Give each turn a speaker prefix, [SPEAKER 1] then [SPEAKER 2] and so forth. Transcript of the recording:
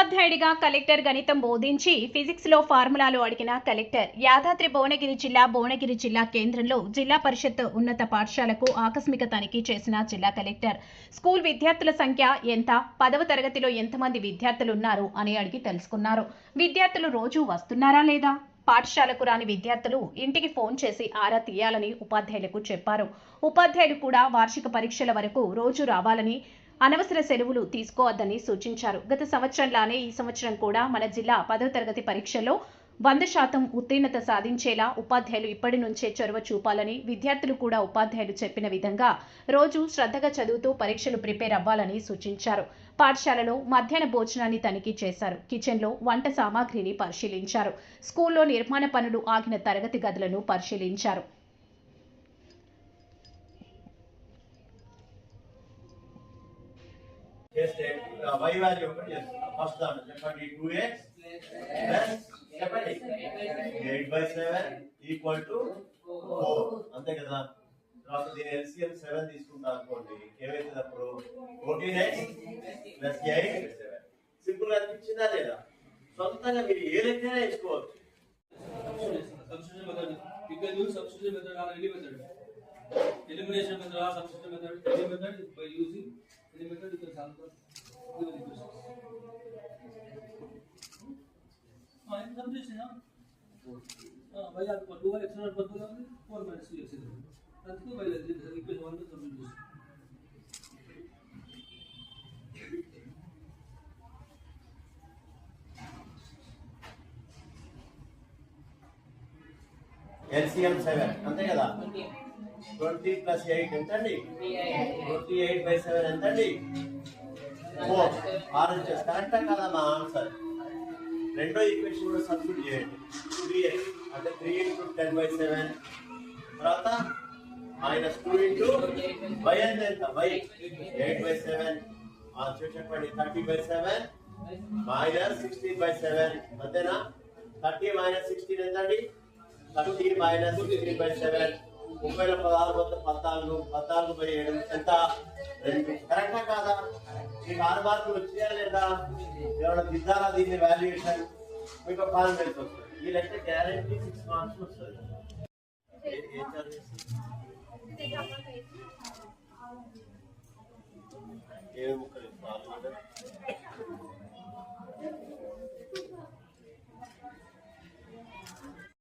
[SPEAKER 1] ఉపాధ్యాయుడిగా కలెక్టర్ గణితం బోధించి ఫిజిక్స్లో ఫార్ములాలు అడిగిన కలెక్టర్ యాదాద్రి భువనగిరి జిల్లా భువనగిరి జిల్లా కేంద్రంలో జిల్లా పరిషత్ ఉన్నత పాఠశాలకు ఆకస్మిక తనిఖీ చేసిన జిల్లా కలెక్టర్. స్కూల్ విద్యార్థుల సంఖ్య ఎంత? పదవ తరగతిలో ఎంతమంది విద్యార్థులు ఉన్నారు అని అడిగి తెలుసుకున్నారు. విద్యార్థులు రోజు వస్తున్నారా లేదా? పాఠశాలకు రాని విద్యార్థులు ఇంటికి ఫోన్ చేసి ఆరా తీయాలని ఉపాధ్యాయులకు చెప్పారు. ఉపాధ్యాయులు కూడా వార్షిక పరీక్షల వరకు రోజు రావాలని అనవసర సెలవులు తీసుకోవద్దని సూచించారు. గత సంవత్సరంలానే ఈ సంవత్సరం కూడా మన జిల్లా పదో తరగతి పరీక్షల్లో వంద శాతం ఉత్తీర్ణత సాధించేలా ఉపాధ్యాయులు ఇప్పటి నుంచే చొరవ చూపాలని విద్యార్థులు కూడా ఉపాధ్యాయులు చెప్పిన విధంగా రోజు శ్రద్ధగా చదువుతూ పరీక్షలు ప్రిపేర్ అవ్వాలని సూచించారు. పాఠశాలలో మధ్యాహ్న భోజనాన్ని తనిఖీ చేశారు. కిచెన్లో వంట సామాగ్రిని పరిశీలించారు. స్కూల్లో నిర్మాణ పనులు ఆగిన తరగతి గదులను పరిశీలించారు.
[SPEAKER 2] చేస్తే వై వాల్యూ ఒకటి చేస్తున్నాం ఫస్ట్ దాంట్లో చెప్పండి టూ ఎక్స్ ప్లస్ చెప్పండి eight by seven equal to four అంతే కదా? తర్వాత దీని ఎల్సిఎం సెవెన్ తీసుకుంటా అనుకోండి. ఏమైతుంది అప్పుడు fourteen x plus eight simple అనిపించిందా లేదా? సొంతంగా మీరు ఏ లెక్కైనా వేసుకోవచ్చు.
[SPEAKER 3] Substitution method You can use substitution method or any method. Elimination method or substitution method. Any method by using any method you can solve the given equations. हाँ इन substitution हाँ हाँ भाई आपको टू एक्स और पद बोला हमने फोर माइनस टू एक्स है अंत को भाई इक्वेशन वन में substitution.
[SPEAKER 2] ఎల్సిఎం సెవెన్ అంతే కదా ట్వంటీ ప్లస్ ఎయిట్ ఎంత అండి ట్వంటీ ఎయిట్ బై సెవెన్ ఎంత అండి ఫోర్. ఆరు వచ్చేసి కరెక్టా కదా మా ఆన్సర్? రెండో ఈక్వేషన్ కూడా సబ్స్టిట్యూట్ చేయండి. త్రీ ఎక్స్ అంటే three into ten by seven. తర్వాత మైనస్ టూ ఇంటూ వై అంటే ఎంత? వై. Eight by seven. చెప్పండి thirty by seven minus sixteen by seven. అంతేనా థర్టీ మైనస్ సిక్స్టీన్ ఎంత అండి thirty minus sixteen by seven. ముప్పై పదహారు మొత్తం పద్నాలుగు పద్నాలుగు బై ఏడు ఎంత? రెండు. కరెక్టా కాదా? మీకు ఆరు మార్కులు వచ్చాయా లేదా? ఏమైనా దిద్దాలా దీన్ని వాల్యుయేషన్ మీకు కాన్ఫిడెన్స్ వెళ్ళిపోతుంది ఈ లెక్క గ్యారంటీ సిక్స్ మార్క్స్ వస్తుంది ఏ- ఏం చదివేసి ఏ ముక్కలు